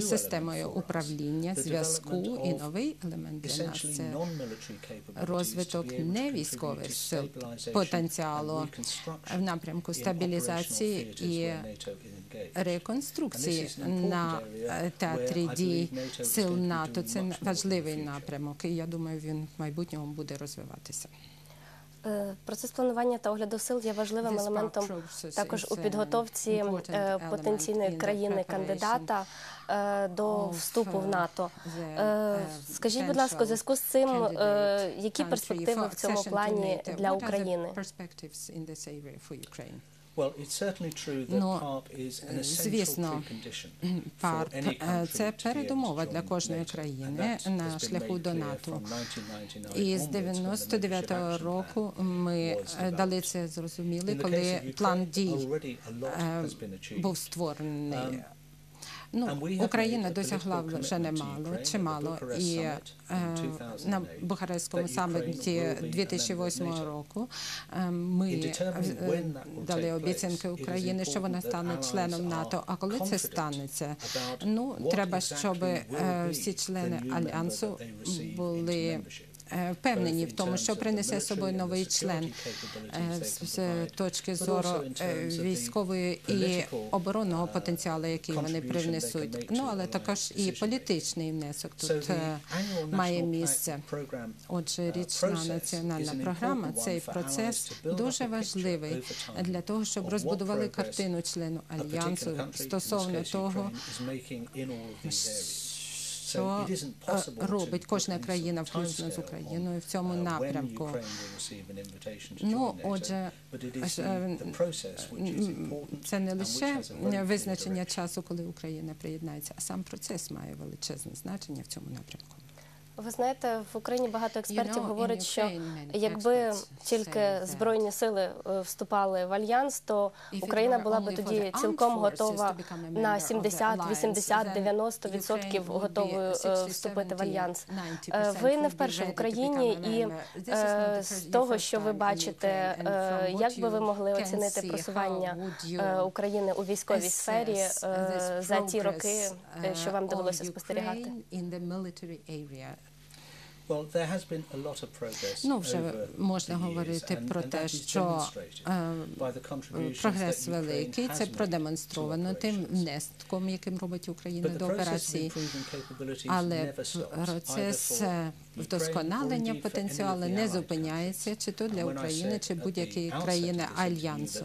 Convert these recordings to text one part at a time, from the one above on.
системою управління, зв'язку і новий елемент для нас це розвиток невійськових сил потенціалу в напрямку стабілізації і реконструкції на театрі дій сил НАТО. Це важливий напрямок, і я думаю, він в майбутньому буде розвиватися. Е, Процес планування та огляду сил є важливим елементом також у підготовці е, потенційної країни кандидата е, до вступу в НАТО. uh, Скажіть, будь ласка, у зв'язку з цим, які перспективи в цьому плані для України? Ну, звісно, ПАРП е, це передумова для кожної країни на шляху до НАТО. from 1999 І з onwards when the Membership 99-го Action року ми е, дали це зрозуміли, коли план дій е, був створений. Um, Ну, Україна досягла вже немало, чимало. І е, на 2008 Бухарестському саміті will be a member of 2008 NATO. року е, ми е, дали обіцянки України, що вона стане членом НАТО. А коли це станеться? Ну, треба, щоб е, всі члени альянсу були е, впевнені в тому, що принесе military собою новий член е, з з точки зору е, військової і оборонного uh, потенціалу, який вони привнесуть. Ну але також і політичний внесок тут е, має місце. Отже, uh, річна національна програма, цей процес дуже важливий для того, щоб розбудували картину члену альянсу стосовно того, що е, робить кожна країна, включно з Україною, в цьому uh, напрямку. Ну, отже, е, це не лише визначення часу, коли Україна приєднається, а сам процес має величезне значення в цьому напрямку. Ви знаєте, в Україні багато експертів говорять, що якби тільки збройні сили е, вступали в альянс, то Україна була би тоді цілком готова на of the 70, 80, 90 відсотків готовою е, 60, вступити в альянс. 90% Е, Ви не вперше в Україні, і з того, що ви бачите, як би ви могли оцінити просування України у військовій сфері this за ті роки, що вам uh, довелося спостерігати? Ну, вже можна говорити про те, що е, прогрес великий. Це продемонстровано тим внеском, яким робить Україна до операції. Але процес е, вдосконалення потенціалу не зупиняється, чи то для України, чи будь-якої країни альянсу.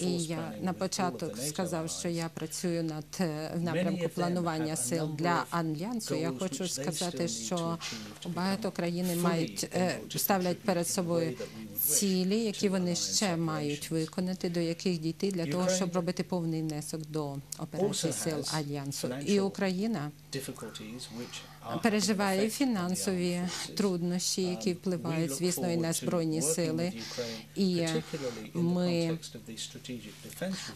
І я на початок сказав, що я працюю над е, в напрямку планування сил для альянсу. Я хочу сказати, що багато become країн fully мають е, ставлять перед собою цілі, які вони ще мають виконати, до яких дійти для того, щоб робити повний внесок до операцій also сил альянсу. І Україна переживає фінансові труднощі, які Um, впливають, звісно, і на збройні сили. І ми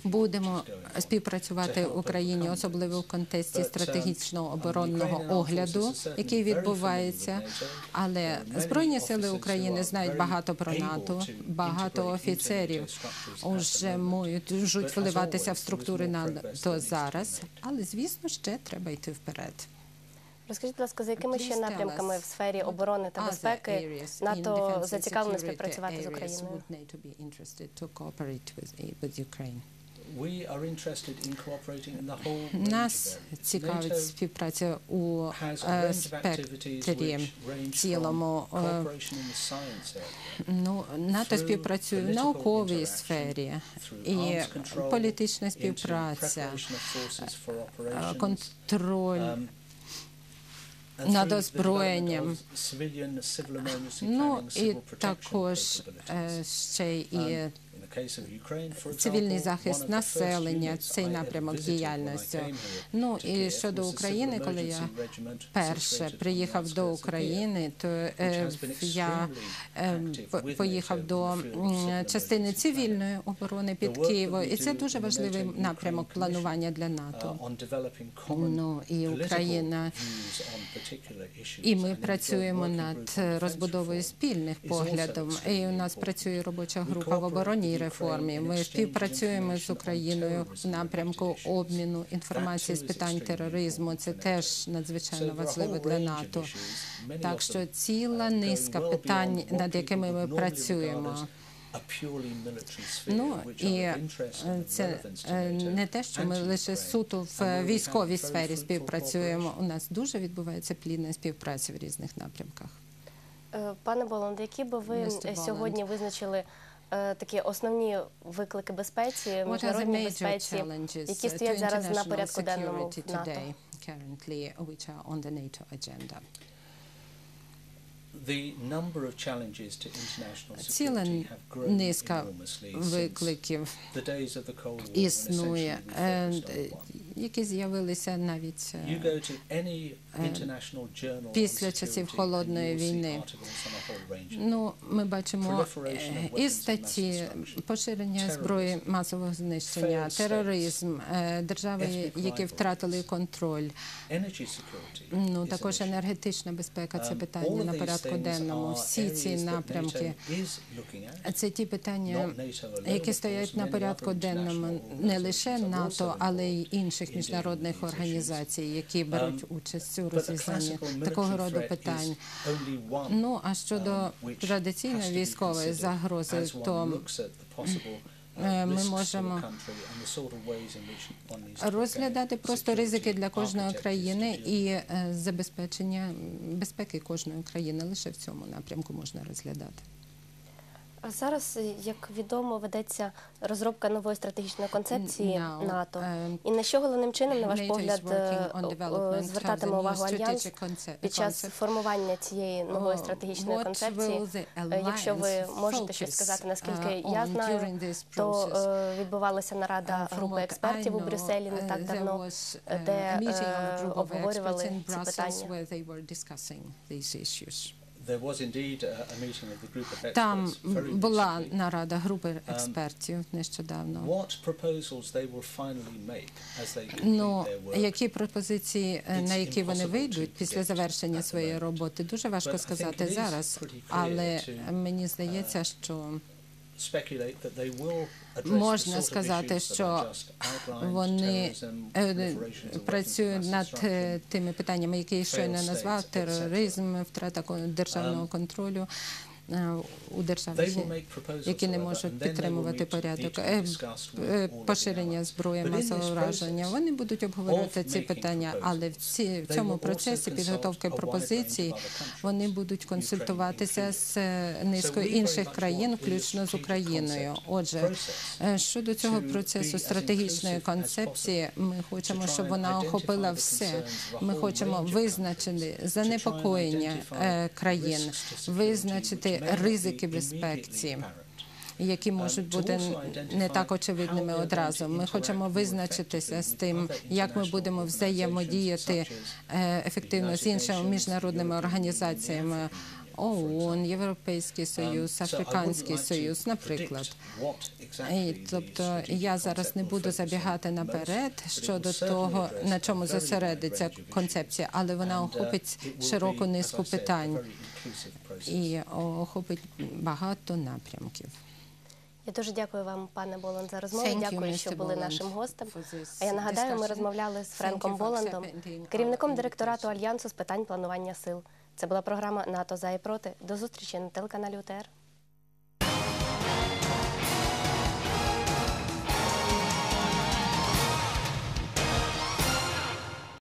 Будемо співпрацювати help Україні, особливо в контексті um, стратегічного um, оборонного огляду, який відбувається. Але збройні сили України знають багато про НАТО, багато офіцерів вже можуть вливатися в структури НАТО зараз. Але звісно, ще треба йти вперед. Розкажіть, будь ласка, за якими ще напрямками в сфері оборони та безпеки НАТО зацікавлено співпрацювати з Україною? Нас цікавить співпраця у е, спектрі цілому. Е, Ну, НАТО співпрацює в науковій сфері і політична співпраця, е, контроль. Um, над озброєнням. Ну і також е, ще і Um, цивільний захист населення, цей напрямок діяльності. Ну і щодо України, коли я перше приїхав до. України, то е, я е, поїхав до частини цивільної оборони під Києвом, і це дуже важливий напрямок планування для uh, НАТО. Ну і Україна. І ми працюємо над розбудовою спільних поглядом. І у нас працює робоча група в обороні, цій реформі. Ми співпрацюємо з Україною в напрямку обміну інформації з питань тероризму. Це теж надзвичайно важливо для НАТО. Так що ціла низка питань, над якими ми працюємо. Ну і е, це е, не те, що ми лише суто в військовій сфері співпрацюємо. У нас дуже відбувається плідна співпраця в різних напрямках. Е, Пане Боланд, які би ви сьогодні визначили е, такі основні виклики безпеці, major безпеці, які uh, стоять зараз на порядку денному в НАТО? today, currently, which are on the NATO agenda? The number of challenges to international Ціла security have grown низка enormously since викликів the days of the Cold War when існує, е, які з'явилися навіть е, після часів Холодної війни. Ну, ми бачимо е, і статті поширення зброї масового знищення, тероризм, е, держави, які втратили контроль. Ну також енергетична безпека це Um, питання на порядку денному. Всі ці напрямки. Це ті питання, які стоять на порядку денному не лише НАТО, але й інших dealing міжнародних організацій, які беруть участь у розв'язанні такого роду питань. Ну а щодо um, традиційної військової загрози, то possible, uh, е, ми можемо розглядати просто ризики для кожної країни і е, забезпечення безпеки кожної країни. Лише в цьому напрямку можна розглядати. А зараз, е, як відомо, ведеться розробка нової стратегічної концепції Now, НАТО. um, І на що головним чином, на ваш погляд, е, звертатиме увагу альянс під час формування цієї нової стратегічної концепції? Е, Якщо ви можете щось сказати, наскільки я знаю, то е, відбувалася нарада групи експертів у Брюсселі не так давно, е, де е, обговорювали ці питання. Там була нарада групи експертів нещодавно. Ну, які пропозиції, е, на які вони вийдуть після завершення своєї роботи, дуже важко сказати зараз. Але мені здається, що можна сказати, що вони е, працюють над е, тими питаннями, які я щойно назвав: тероризм, втрата державного Um, контролю е, у державі. які не можуть підтримувати порядок, Е, е, поширення зброї масового враження. Вони будуть обговорювати ці питання, але в ці в цьому процесі підготовки пропозицій вони будуть консультуватися з е, низкою інших країн, включно з Україною. Отже, е, щодо цього процесу стратегічної концепції, ми хочемо, щоб вона охопила все. Ми хочемо визначити занепокоєння е, країн, визначити ризики immediately безпеці. які Um, можуть бути не так очевидними одразу. Ми хочемо визначитися з тим, як ми будемо взаємодіяти е, ефективно з іншими міжнародними організаціями. ООН. Європейський Um, Союз, Африканський Союз, наприклад. І, тобто я зараз не буду забігати наперед щодо того, на чому зосередиться концепція, але вона uh, охопить широку низку питань. І охопить багато напрямків. Я дуже дякую вам, пане Боланд, за розмову. Thank Дякую, що були Boland, нашим гостем. А я нагадаю, ми розмовляли з Френком Боландом, керівником директорату. Альянсу з питань планування сил. Це була програма НАТО за і проти. До зустрічі на телеканалі УТР.